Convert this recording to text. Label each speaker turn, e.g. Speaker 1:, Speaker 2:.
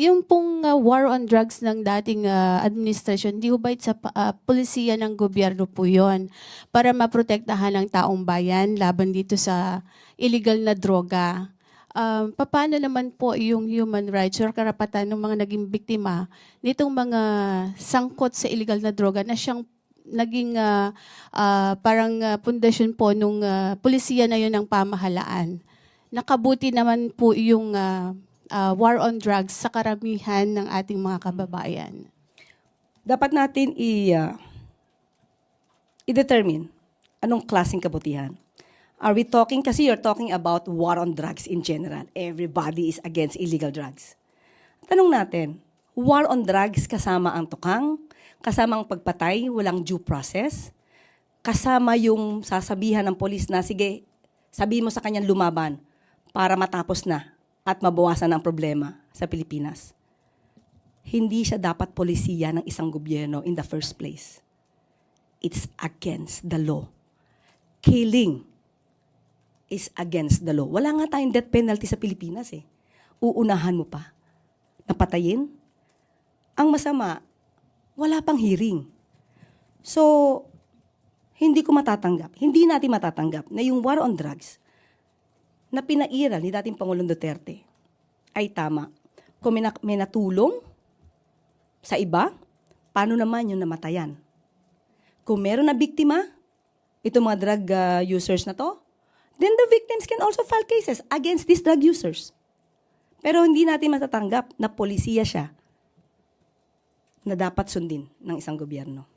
Speaker 1: yung pong uh, war on drugs ng dating uh, administration, di ba sa uh, polisiya ng gobyerno po yon para maprotektahan ang taong bayan laban dito sa illegal na droga. Um, paano naman po yung human rights or karapatan ng mga naging biktima nitong mga sangkot sa illegal na droga na siyang naging ah, ah, parang ah, pundasyon po nung ah, polisiya na yun ng pamahalaan. Nakabuti naman po yung ah, ah, war on drugs sa karamihan ng ating mga kababayan.
Speaker 2: Dapat natin i, uh, i-determine anong klaseng kabutihan. Are we talking, kasi you're talking about war on drugs in general. Everybody is against illegal drugs. Tanong natin, war on drugs kasama ang tukang, kasama ang pagpatay, walang due process, kasama yung sasabihan ng polis na, sige, sabihin mo sa kanyang lumaban para matapos na at mabawasan ang problema sa Pilipinas. Hindi siya dapat polisiya ng isang gobyerno in the first place. It's against the law. Killing is against the law. Wala nga tayong death penalty sa Pilipinas eh. Uunahan mo pa. Napatayin? Ang masama, wala pang hearing. So, hindi ko matatanggap, hindi natin matatanggap na yung war on drugs na pinairal ni dating Pangulong Duterte ay tama. Kung may, na- may natulong sa iba, paano naman yung namatayan? Kung meron na biktima, itong mga drug uh, users na to, then the victims can also file cases against these drug users. Pero hindi natin matatanggap na polisiya siya na dapat sundin ng isang gobyerno.